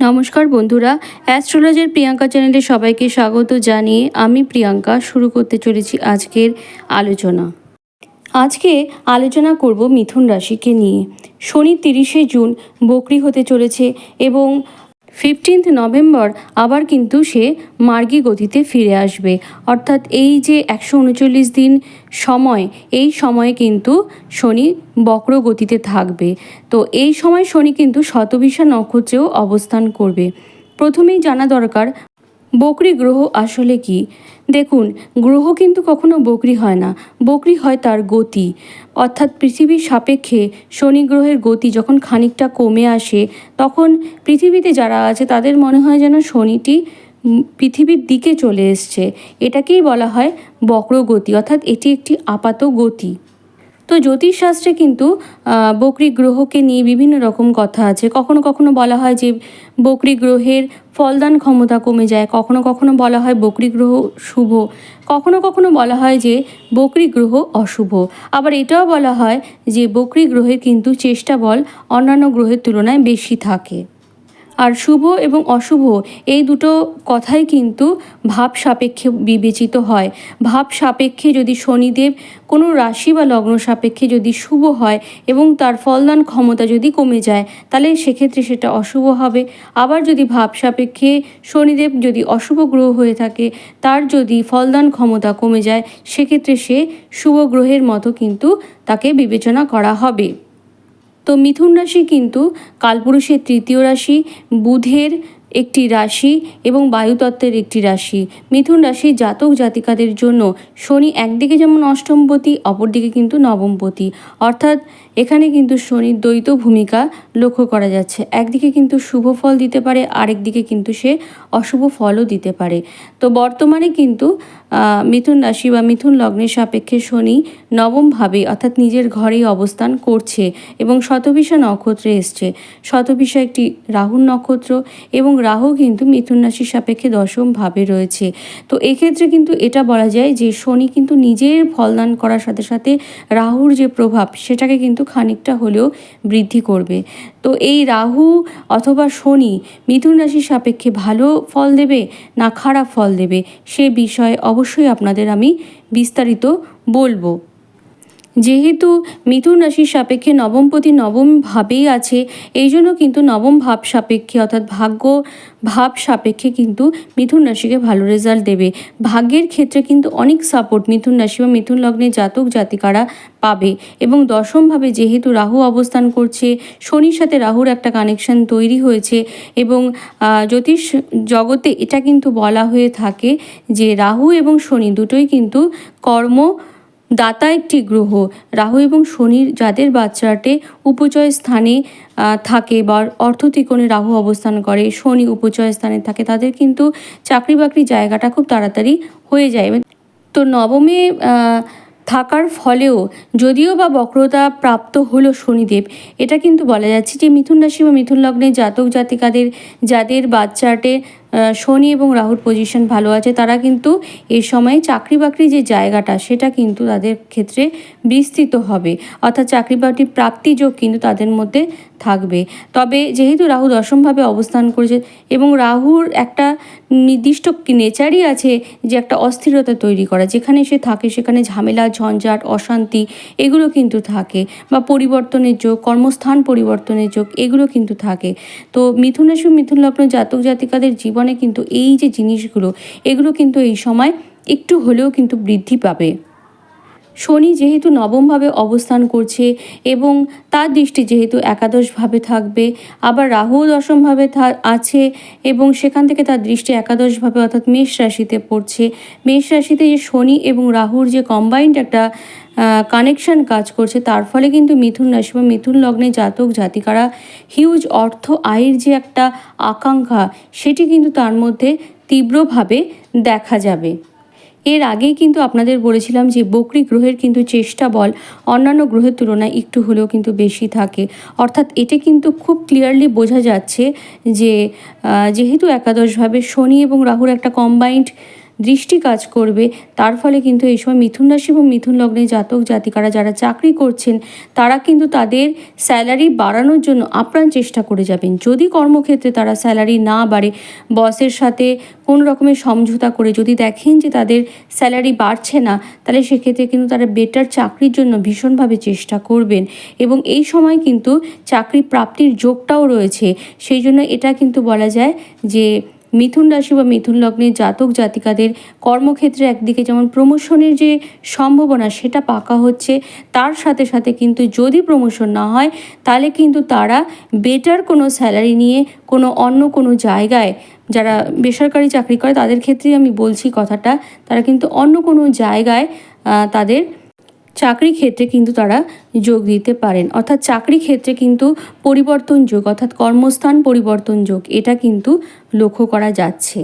নমস্কার বন্ধুরা, অ্যাস্ট্রোলজার প্রিয়াঙ্কা চ্যানেলে সবাইকে স্বাগত জানিয়ে আমি প্রিয়াঙ্কা শুরু করতে চলেছি আজকের আলোচনা। আজকে আলোচনা করব মিথুন রাশিকে নিয়ে। শনি তিরিশে জুন বকরি হতে চলেছে এবং ফিফটিন্থ নভেম্বর আবার কিন্তু সে মার্গী গতিতে ফিরে আসবে। অর্থাৎ এই যে একশো উনচল্লিশ দিন সময়, এই সময়ে কিন্তু শনি বক্র গতিতে থাকবে। তো এই সময় শনি কিন্তু শতবিশা নক্ষত্রেও অবস্থান করবে। প্রথমেই জানা দরকার বকরি গ্রহ আসলে কি? দেখুন, গ্রহ কিন্তু কখনো বকরি হয় না। বকরি হয় তার গতি। অর্থাৎ পৃথিবীর সাপেক্ষে শনি গ্রহের গতি যখন খানিকটা কমে আসে, তখন পৃথিবীতে যারা আছে, তাদের মনে হয় যেন শনিটি পৃথিবীর দিকে চলে এসছে। এটাকেই বলা হয় বক্রগতি। অর্থাৎ এটি একটি আপাত গতি। তো জ্যোতিষশাস্ত্রে কিন্তু বকরি গ্রহকে নিয়ে বিভিন্ন রকম কথা আছে। কখনো কখনো বলা হয় যে, বকরি গ্রহের ফলদান ক্ষমতা কমে যায়। কখনো কখনো বলা হয় বকরি গ্রহ শুভ। কখনো কখনো বলা হয় যে, বকরি গ্রহ অশুভ। আবার এটাও বলা হয় যে, বকরি গ্রহের কিন্তু চেষ্টা বল অন্যান্য গ্রহের তুলনায় বেশি থাকে। আর শুভ এবং অশুভ, এই দুটো কথাই কিন্তু ভাব সাপেক্ষে বিবেচিত হয়। ভাব সাপেক্ষে যদি শনিদেব কোনো রাশি বা লগ্ন সাপেক্ষে যদি শুভ হয় এবং তার ফলদান ক্ষমতা যদি কমে যায়, তাহলে সেক্ষেত্রে সেটা অশুভ হবে। আবার যদি ভাব সাপেক্ষে শনিদেব যদি অশুভ গ্রহ হয়ে থাকে, তার যদি ফলদান ক্ষমতা কমে যায়, সেক্ষেত্রে সে শুভ গ্রহের মতো কিন্তু তাকে বিবেচনা করা হবে। তো মিথুন রাশি কিন্তু কালপুরুষের তৃতীয় রাশি, বুধের একটি রাশি এবং বায়ুতত্ত্বের একটি রাশি। মিথুন রাশি জাতক জাতিকাদের জন্য শনি একদিকে যেমন অষ্টমপতি, অপরদিকে কিন্তু নবমপতি। অর্থাৎ এখানে কিন্তু শনির দ্বৈত ভূমিকা লক্ষ্য করা যাচ্ছে। একদিকে কিন্তু শুভ ফল দিতে পারে, আরেকদিকে কিন্তু সে অশুভ ফলও দিতে পারে। তো বর্তমানে কিন্তু মিথুন রাশি বা মিথুন লগ্নের সাপেক্ষে শনি নবমভাবে অর্থাৎ নিজের ঘরেই অবস্থান করছে এবং শতবিশা নক্ষত্রে এসছে। শতবিশা একটি রাহুর নক্ষত্র এবং রাহু কিন্তু মিথুন রাশির সাপেক্ষে দশম ভাবে রয়েছে। তো এক্ষেত্রে কিন্তু এটা বলা যায় যে শনি কিন্তু নিজের ফলদান করার সাথে সাথে রাহুর যে প্রভাব, সেটাকে কিন্তু খানিকটা হলেও বৃদ্ধি করবে। তো এই রাহু অথবা শনি মিথুন রাশির সাপেক্ষে ভালো ফল দেবে না খারাপ ফল দেবে, সে বিষয়ে অবশ্যই আপনাদের আমি বিস্তারিত বলব। যেহেতু মিথুন রাশির সাপেক্ষে নবমপতি নবম ভাবেই আছে, এই জন্য কিন্তু নবম ভাব সাপেক্ষে অর্থাৎ ভাগ্য ভাব সাপেক্ষে কিন্তু মিথুন রাশিকে ভালো রেজাল্ট দেবে। ভাগ্যের ক্ষেত্রে কিন্তু অনেক সাপোর্ট মিথুন রাশি বা মিথুন লগ্নে জাতক জাতিকারা পাবে এবং দশমভাবে যেহেতু রাহু অবস্থান করছে, শনির সাথে রাহুর একটা কানেকশন তৈরি হয়েছে এবং জ্যোতিষ জগতে এটা কিন্তু বলা হয়ে থাকে যে রাহু এবং শনি দুটোই কিন্তু কর্ম দাতা একটি গ্রহ, রাহু এবং শনির যাদের বাচ্চাটে উপচয় স্থানে থাকে বা অর্থত্রিকোণে রাহু অবস্থান করে, শনি উপচয় স্থানে থাকে, তাদের কিন্তু চাকরি বাকরি জায়গাটা খুব তাড়াতাড়ি হয়ে যায়। তো নবমে থাকার ফলেও যদিও বা বক্রতা প্রাপ্ত হলো শনিদেব, এটা কিন্তু বলা যাচ্ছে যে মিথুন রাশি বা মিথুন লগ্নে জাতক জাতিকাদের যাদের বাচ্চাটে শনি এবং রাহুর পজিশন ভালো আছে, তারা কিন্তু এই সময়ে চাকরি বাকরি যে জায়গাটা, সেটা কিন্তু তাদের ক্ষেত্রে বিস্তৃত হবে। অর্থাৎ চাকরি বাকরি প্রাপ্তি যোগ কিন্তু তাদের মধ্যে থাকবে। তবে যেহেতু রাহু দশমভাবে অবস্থান করেছে এবং রাহুর একটা নির্দিষ্ট নেচারই আছে যে একটা অস্থিরতা তৈরি করা, যেখানে সে থাকে সেখানে ঝামেলা, ঝঞ্ঝাট, অশান্তি এগুলো কিন্তু থাকে বা পরিবর্তনের যোগ, কর্মস্থান পরিবর্তনের যোগ এগুলো কিন্তু থাকে। তো মিথুন রাশি মিথুন লগ্ন জাতক জাতিকাদের জীবনে কিন্তু এই যে জিনিসগুলো এগুলো কিন্তু এই সময় একটু হলেও কিন্তু বৃদ্ধি পাবে। শনি যেহেতু নবমভাবে অবস্থান করছে এবং তার দৃষ্টি যেহেতু একাদশভাবে থাকবে, আবার রাহু দশমভাবে আছে এবং সেখান থেকে তার দৃষ্টি একাদশভাবে অর্থাৎ মেষ রাশিতে পড়ছে। মেষ রাশিতে যে শনি এবং রাহুর যে কম্বাইন্ড একটা কানেকশন কাজ করছে, তার ফলে কিন্তু মিথুন রাশি বা মিথুন লগ্নে জাতক জাতিকারা হিউজ অর্থ আয়ের যে একটা আকাঙ্ক্ষা, সেটি কিন্তু তার মধ্যে তীব্রভাবে দেখা যাবে। এর আগেই কিন্তু আপনাদের বলেছিলাম যে বকরি গ্রহের কিন্তু চেষ্টা বল অন্যান্য গ্রহের তুলনায় একটু হলেও কিন্তু বেশি থাকে। অর্থাৎ এটা কিন্তু খুব ক্লিয়ারলি বোঝা যাচ্ছে যে যেহেতু একাদশভাবে শনি এবং রাহুর একটা কম্বাইন্ড দৃষ্টি কাজ করবে। তার ফলে কিন্তু এই সময় মিথুন রাশি এবং মিথুন লগ্নে জাতক জাতিকারা যারা চাকরি করছেন, তারা কিন্তু তাদের স্যালারি বাড়ানোর জন্য আপ্রাণ চেষ্টা করে যাবেন। যদি কর্মক্ষেত্রে তারা স্যালারি না বাড়ে, বসের সাথে কোনো রকমের সমঝোতা করে যদি দেখেন যে তাদের স্যালারি বাড়ছে না, তাহলে সেক্ষেত্রে কিন্তু তারা বেটার চাকরির জন্য ভীষণভাবে চেষ্টা করবেন। এবং এই সময় কিন্তু চাকরি প্রাপ্তির যোগটাও রয়েছে। সেই জন্য এটা কিন্তু বলা যায় যে মিথুন রাশি বা মিথুন লগ্নের জাতক জাতিকাদের কর্মক্ষেত্রে একদিকে যেমন প্রমোশনের যে সম্ভাবনা সেটা পাকা হচ্ছে, তার সাথে সাথে কিন্তু যদি প্রমোশন না হয়, তাহলে কিন্তু তারা বেটার কোনো স্যালারি নিয়ে কোনো অন্য কোনো জায়গায় যারা বেসরকারি চাকরি করে, তাদের ক্ষেত্রেই আমি বলছি কথাটা, তারা কিন্তু অন্য কোনো জায়গায় তাদের চাকরি ক্ষেত্রে কিন্তু তারা যোগ দিতে পারেন। অর্থাৎ চাকরি ক্ষেত্রে কিন্তু পরিবর্তন যোগ, অর্থাৎ কর্মস্থান পরিবর্তন যোগ, এটা কিন্তু লক্ষ্য করা যাচ্ছে।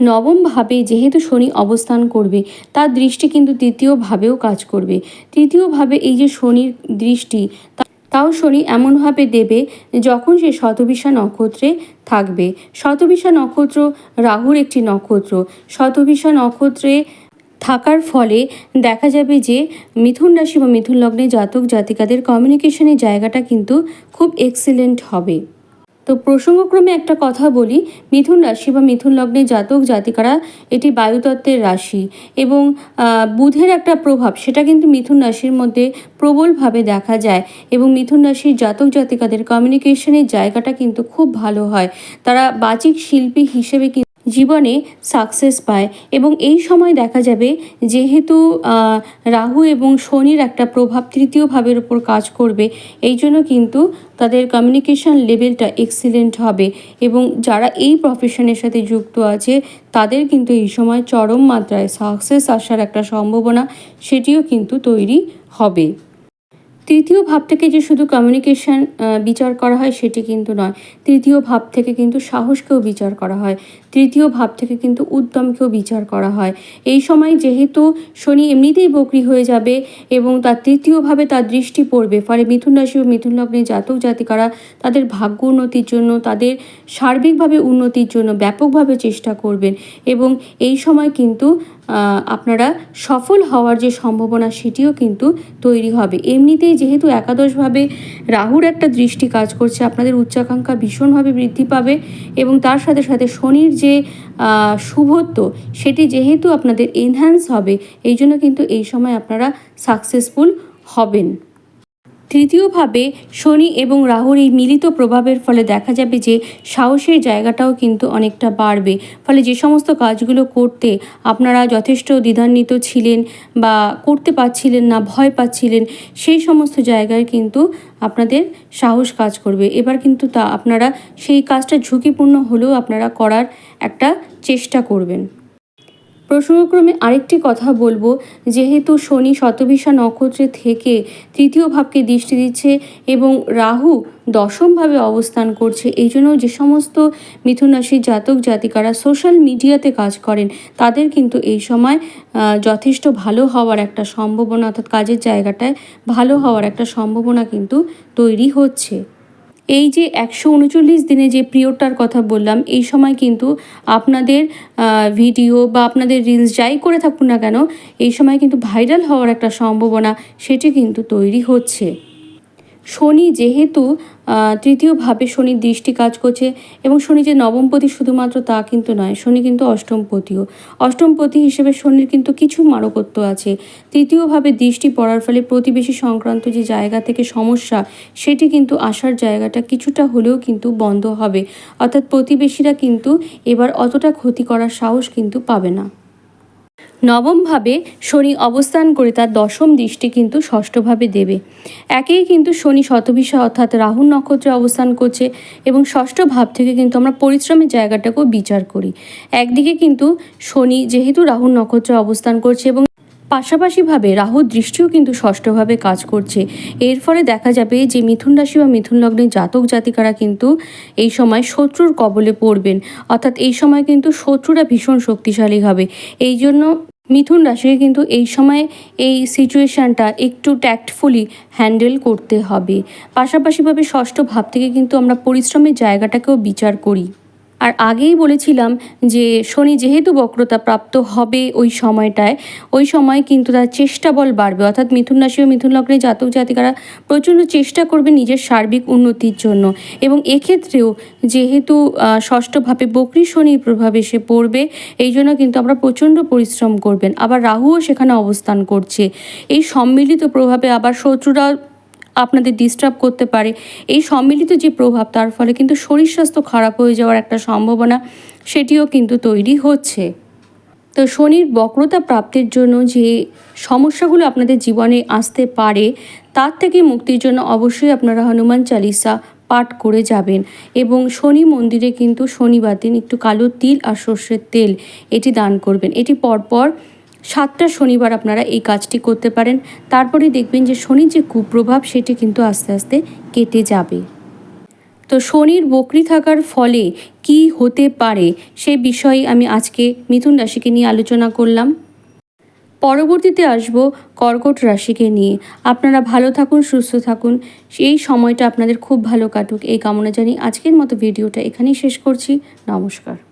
নবম ভাবে যেহেতু শনি অবস্থান করবে, তার দৃষ্টি কিন্তু তৃতীয় ভাবেও কাজ করবে। তৃতীয় ভাবে এই যে শনির দৃষ্টি তাও শনি এমনভাবে দেবে যখন সে শতবিশা নক্ষত্রে থাকবে। শতবিশা নক্ষত্র রাহুর একটি নক্ষত্র। শতবিশা নক্ষত্রে থাকার ফলে দেখা যাবে যে মিথুন রাশি বা মিথুন লগ্নে জাতক জাতিকাদের কমিউনিকেশনের জায়গাটা কিন্তু খুব এক্সিলেন্ট হবে। তো প্রসঙ্গক্রমে একটা কথা বলি, মিথুন রাশি বা মিথুন লগ্নে জাতক জাতিকারা এটি বায়ুতত্ত্বের রাশি এবং বুধের একটা প্রভাব, সেটা কিন্তু মিথুন রাশির মধ্যে প্রবলভাবে দেখা যায় এবং মিথুন রাশির জাতক জাতিকাদের কমিউনিকেশনের জায়গাটা কিন্তু খুব ভালো হয়। তারা বাচিক শিল্পী হিসেবে জীবনে সাকসেস পায় এবং এই সময় দেখা যাবে যেহেতু রাহু এবং শনির একটা প্রভাব তৃতীয় ভাবের উপর কাজ করবে, এই জন্য কিন্তু তাদের কমিউনিকেশন লেভেলটা এক্সিলেন্ট হবে এবং যারা এই প্রফেশনের সাথে যুক্ত আছে, তাদের কিন্তু এই সময় চরম মাত্রায় সাকসেস আসার একটা সম্ভাবনা, সেটিও কিন্তু তৈরি হবে। তৃতীয় ভাব থেকে যে শুধু কমিউনিকেশন বিচার করা হয় সেটি কিন্তু নয়। তৃতীয় ভাব থেকে কিন্তু সাহসকেও বিচার করা হয়। তৃতীয় ভাব থেকে কিন্তু উদ্যমকেও বিচার করা হয়। এই সময় যেহেতু শনি এমনিতেই বকরি হয়ে যাবে এবং তার তৃতীয়ভাবে তার দৃষ্টি পড়বে, ফলে মিথুন রাশি ও মিথুন লগ্নে জাতক জাতিকারা তাদের ভাগ্য উন্নতির জন্য, তাদের সার্বিকভাবে উন্নতির জন্য ব্যাপকভাবে চেষ্টা করবেন। এবং এই সময় কিন্তু আপনারা সফল হওয়ার যে সম্ভাবনা সেটিও কিন্তু তৈরি হবে। এমনিতেই যেহেতু একাদশভাবে রাহুর একটা দৃষ্টি কাজ করছে, আপনাদের উচ্চাকাঙ্ক্ষা ভীষণভাবে বৃদ্ধি পাবে এবং তার সাথে সাথে শনির যে শুভত্ব সেটি যেহেতু আপনাদের এনহ্যান্স হবে এই জন্য কিন্তু এই সময় আপনারা সাকসেসফুল হবেন। তৃতীয়ভাবে শনি এবং রাহুর এই মিলিত প্রভাবের ফলে দেখা যাবে যে সাহসের জায়গাটাও কিন্তু অনেকটা বাড়বে। ফলে যে সমস্ত কাজগুলো করতে আপনারা যথেষ্ট দ্বিধান্বিত ছিলেন বা করতে পারছিলেন না, ভয় পাচ্ছিলেন, সেই সমস্ত জায়গায় কিন্তু আপনাদের সাহস কাজ করবে। এবার কিন্তু তা আপনারা সেই কাজটা ঝুঁকিপূর্ণ হলেও আপনারা করার একটা চেষ্টা করবেন। প্রসঙ্গক্রমে আরেকটি কথা বলব। যেহেতু শনি শতবিশা নক্ষত্রে থেকে তৃতীয় ভাবকে দৃষ্টি দিচ্ছে এবং রাহু দশমভাবে অবস্থান করছে এই জন্য যে সমস্ত মিথুন রাশির জাতক জাতিকারা সোশ্যাল মিডিয়াতে কাজ করেন, তাদের কিন্তু এই সময় যথেষ্ট ভালো হওয়ার একটা সম্ভাবনা, অর্থাৎ কাজের জায়গাটায় ভালো হওয়ার একটা সম্ভাবনা কিন্তু তৈরি হচ্ছে। এই যে একশো উনচল্লিশ দিনে যে পিরিয়ডটার কথা বললাম, এই সময় কিন্তু আপনাদের ভিডিও বা আপনাদের রিলস যাই করে থাকুন না কেন, এই সময় কিন্তু ভাইরাল হওয়ার একটা সম্ভাবনা, সেটি কিন্তু তৈরি হচ্ছে। শনি যেহেতু তৃতীয়ভাবে শনির দৃষ্টি কাজ করছে এবং শনি যে নবমপতি শুধুমাত্র তা কিন্তু নয়, শনি কিন্তু অষ্টমপতিও। অষ্টমপতি হিসেবে শনির কিন্তু কিছু মারকত্ব আছে। তৃতীয়ভাবে দৃষ্টি পড়ার ফলে প্রতিবেশী সংক্রান্ত যে জায়গা থেকে সমস্যা, সেটি কিন্তু আসার জায়গাটা কিছুটা হলেও কিন্তু বন্ধ হবে। অর্থাৎ প্রতিবেশীরা কিন্তু এবার অতটা ক্ষতি করার সাহস কিন্তু পাবে না। নবমভাবে শনি অবস্থান করে তার দশম দৃষ্টি কিন্তু ষষ্ঠভাবে দেবে। একেই কিন্তু শনি শতবিশা অর্থাৎ রাহুর নক্ষত্রে অবস্থান করছে এবং ষষ্ঠ ভাব থেকে কিন্তু আমরা পরিশ্রমের জায়গাটাকেও বিচার করি। একদিকে কিন্তু শনি যেহেতু রাহুর নক্ষত্রে অবস্থান করছে এবং পাশাপাশিভাবে রাহুর দৃষ্টিও কিন্তু ষষ্ঠভাবে কাজ করছে। এর ফলে দেখা যাবে যে মিথুন রাশি বা মিথুন লগ্নের জাতক জাতিকারা কিন্তু এই সময় শত্রুর কবলে পড়বেন। অর্থাৎ এই সময় কিন্তু শত্রুরা ভীষণ শক্তিশালী হবে। এই জন্য মিথুন রাশিকে কিন্তু এই সময় এই সিচুয়েশানটা একটু ট্যাক্টফুলি হ্যান্ডেল করতে হবে। পাশাপাশিভাবে ষষ্ঠ ভাব থেকে কিন্তু আমরা পরিশ্রমের জায়গাটাকেও বিচার করি। আর আগেই বলেছিলাম যে শনি যেহেতু বক্রতা প্রাপ্ত হবে ওই সময়টায়, ওই সময় কিন্তু তার চেষ্টা বল বাড়বে। অর্থাৎ মিথুন রাশি ও মিথুন লগ্নের জাতক জাতিকারা প্রচণ্ড চেষ্টা করবে নিজের সার্বিক উন্নতির জন্য। এবং এক্ষেত্রেও যেহেতু ষষ্ঠভাবে বকরি শনির প্রভাব এসে পড়বে, এই জন্য কিন্তু আমরা প্রচণ্ড পরিশ্রম করবেন। আবার রাহুও সেখানে অবস্থান করছে। এই সম্মিলিত প্রভাবে আবার শত্রুরা আপনাদের ডিস্টার্ব করতে পারে। এই সম্মিলিত যে প্রভাব, তার ফলে কিন্তু শরীর স্বাস্থ্য খারাপ হয়ে যাওয়ার একটা সম্ভাবনা সেটিও কিন্তু তৈরি হচ্ছে। তো শনির বক্রতা প্রাপ্তির জন্য যে সমস্যাগুলো আপনাদের জীবনে আসতে পারে, তার থেকে মুক্তির জন্য অবশ্যই আপনারা হনুমান চালিসা পাঠ করে যাবেন এবং শনি মন্দিরে কিন্তু শনিবার দিন একটু কালো তিল আর সর্ষের তেল এটি দান করবেন। এটি পরপর সাতটা শনিবার আপনারা এই কাজটি করতে পারেন। তারপরে দেখবেন যে শনির যে কুপ্রভাব, সেটি কিন্তু আস্তে আস্তে কেটে যাবে। তো শনির বকরি থাকার ফলে কি হতে পারে, সে বিষয়ে আমি আজকে মিথুন রাশিকে নিয়ে আলোচনা করলাম। পরবর্তীতে আসব কর্কট রাশিকে নিয়ে। আপনারা ভালো থাকুন, সুস্থ থাকুন। এই সময়টা আপনাদের খুব ভালো কাটুক। এই কামনা জানি আজকের মতো ভিডিওটা এখানেই শেষ করছি। নমস্কার।